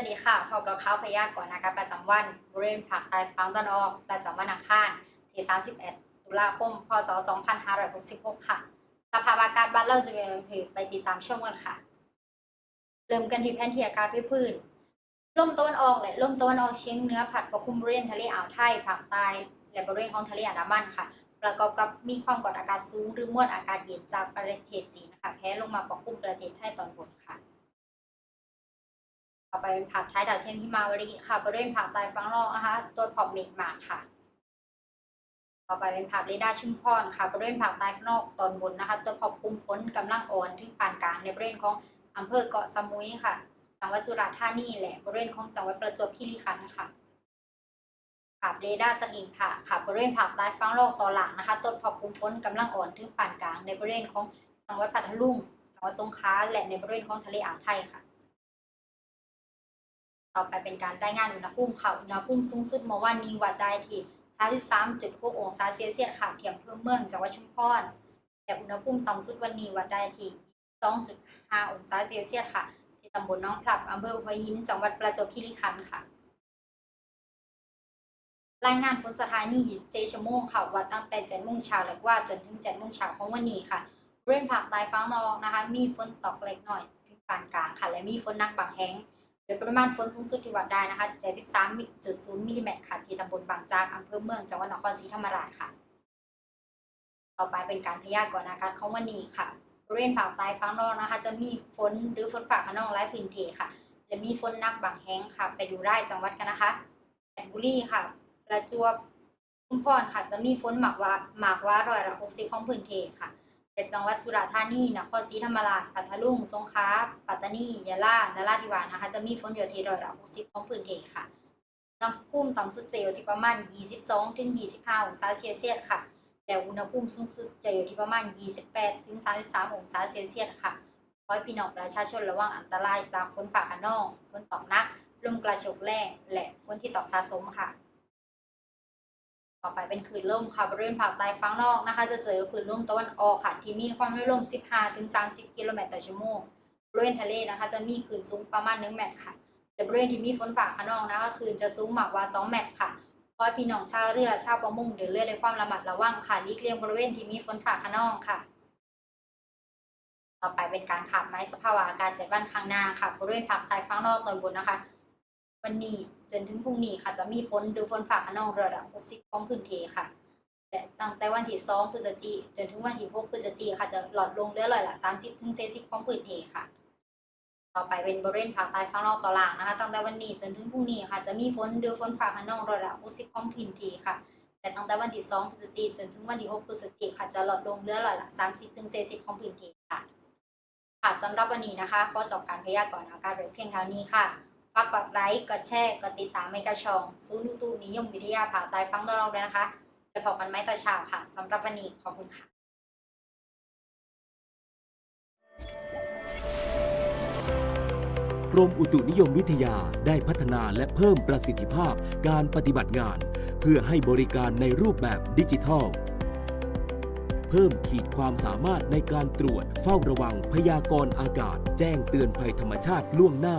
วัสดีค่ะพบกับข่าวพยากรณ์อากาศประจำวันบริเวณภาคใต้ฝั่งตะวันออก ประจำวันอังคารที่ 31 ตุลาคม พศ 2566 ค่ะ สภาพอากาศบ้านเราจะเป็นแบบนี้ไปติดตามชมกันค่ะ เริ่มกันที่แผนที่อากาศพื้นลมตะวันออกและลมตะวันออกเฉียงเหนือพัดปกคลุมบริเวณทะเลอ่าวไทยภาคใต้และบริเวณของทะเลอันดามันค่ะ ประกอบกับมีความกดอากาศสูงหรือมวลอากาศเย็นจากประเทศจีนนะคะแผ่ลงมาปกคลุมประเทศไทยตอนบนค่ะ ต่อไปเป็นภาพท้ายดาวเทียมหิมาวรีค่ะบริเวณภาคใต้ฝั่งนอกนะคะตัวพอบเมฆหมากค่ะ ต่อไปเป็นภาพเรดาชุมพรค่ะบริเวณภาคใต้ฝั่งนอกตอนบนนะคะ ตัวพอบกลุ่มฝนกำลังอ่อนถึงปานกลางในบริเวณของอำเภอเกาะสมุยค่ะ จังหวัดสุราษฎร์ธานีแหละบริเวณของจังหวัดประจวบคีรีขันธ์ค่ะภาพเรดาสกิงผ่าค่ะบริเวณภาคใต้ฝั่งโลกตอนหลังนะคะ ตัวพอบกลุ่มฝนกำลังอ่อนถึงปานกลางในบริเวณของจังหวัดพัทลุงจังหวัดสงขลาและในบริเวณของทะเลอ่าวไทยค่ะ ต่อไปเป็นการรายงานอุณหภูมิค่ะ อุณหภูมิสูงสุดเมื่อวานนี้วัดได้ที่33.6องศาเซลเซียสค่ะเทียมเพิ่มเมืองจังหวัดชุมพรแต่อุณหภูมิต่ำสุดวันนี้วัดได้ที่2.5องศาเซลเซียสค่ะ ที่ตำบลน้องพลับอำเภอหัวหิน จังหวัดประจวบคีรีขันธ์ค่ะ รายงานฝนสถานี24ชั่วโมงค่ะ วัดตั้งแต่7โมงเช้าและว่าจนถึง7โมงเช้าของวันนี้ค่ะบริเวณภาคใต้ฝั่งนอกนะคะ มีฝนตกเล็กน้อย ถึงปานกลางค่ะ และมีฝนหนักบางแห่ง โดยปริมาณฝนสูงสุดที่วัดได้นะคะ73.0มิลลิเมตรค่ะ ที่ตำบลบางจากอำเภอเมือง จังหวัดนครศรีธรรมราชค่ะ ต่อไปเป็นการพยากรณ์อากาศของวันนี้ค่ะ บริเวณภาคใต้ฝั่งนอกนะคะ จะมีฝนหรือฝนฟ้าขนองหลายพื้นเท่ค่ะ จะมีฝนหนักบางแห่งค่ะ ไปดูได้จังหวัดกันนะคะแก่นบุรีค่ะ ประจวบชุมพรค่ะ จะมีฝนหมากว่าหมากว่าร้อยละ60ของพื้นเท่ค่ะ จังหวัดสุราษฎร์ธานี นครศรีธรรมราช พัทลุง สงขลา ปัตตานี ยะลา นราธิวาสนะคะ จะมีฝนอยู่ที่ร้อยละ60ของพื้นที่ค่ะอุณหภูมิต่ำสุดจะอยู่ที่ประมาณ 22ถึง25 องศาเซลเซียสค่ะ แต่อุณหภูมิสูงสุดจะอยู่ที่ประมาณ 28ถึง33 องศาเซลเซียสค่ะขอให้พี่น้องประชาชนระวังอันตรายจากฝนฟ้าขนอง ฝนตกหนัก ลมกระโชกแรง และฝนที่ตกสะสมค่ะ ต่อไปเป็นคลื่นลมค่ะบริเวณภาคใต้ฝั่งนอกนะคะ จะเจอคลื่นลมตะวันออกค่ะ ที่มีความเร็วลม 15ถึง30 กิโลเมตรต่อชั่วโมงบริเวณทะเลนะคะ จะมีคลื่นสูงประมาณ1เมตรค่ะแต่บริเวณที่มีฝนฟ้าขนองนะคะคลื่นจะสูงมากกว่า 2 เมตรค่ะขอให้พี่น้องชาวเรือชาวประมงเดินเรือด้วยความระมัดระวังค่ะหลีกเลี่ยงบริเวณที่มีฝนฟ้าขนองค่ะ ต่อไปเป็นการขาดไม้สภาวะอากาศเจ็ดวันข้างหน้าค่ะบริเวณภาคใต้ฝั่งนอกตอนบนนะคะ วันนี้จนถึงพรุ่งนี้ค่ะ จะมีฝนหรือฝนฟ้าขนองระดับ 60 ของพื้นที่ค่ะและตั้งแต่วันที่2พฤศจิกายนจนถึงวันที่6พฤศจิกายนค่ะจะหลอดลงเหลือร้อยๆละ 30ถึง40 ของพื้นที่ค่ะ ต่อไปเป็นบริเวณภาคใต้ฝั่งนอกตอล่างนะคะ ตั้งแต่วันนี้จนถึงพรุ่งนี้ค่ะ จะมีฝนหรือฝนฟ้าขนองร้อยละ60 ของพื้นที่ค่ะ แต่ตั้งแต่วันที่2พฤศจิกายนจนถึงวันที่6พฤศจิกายนค่ะจะหลอดลงเหลือร้อยๆละ 30ถึง40 ของพื้นที่ค่ะ ค่ะสำหรับวันนี้นะคะ ข้อจบการพยากรณ์อากาศเพียงเท่านี้ค่ะ ฝากกดไลค์ กดแชร์ กดติดตามให้กับช่องซูนูตูนิยมวิทยาภาคใต้ฟังตลอดเลยนะคะไปพบกันไหมต่อเช้าค่ะสำหรับวันนี้ขอบคุณค่ะกรมอุตุนิยมวิทยาได้พัฒนาและเพิ่มประสิทธิภาพการปฏิบัติงาน เพื่อให้บริการในรูปแบบดิจิทัล เพิ่มขีดความสามารถในการตรวจเฝ้าระวังพยากรณ์อากาศ แจ้งเตือนภัยธรรมชาติล่วงหน้า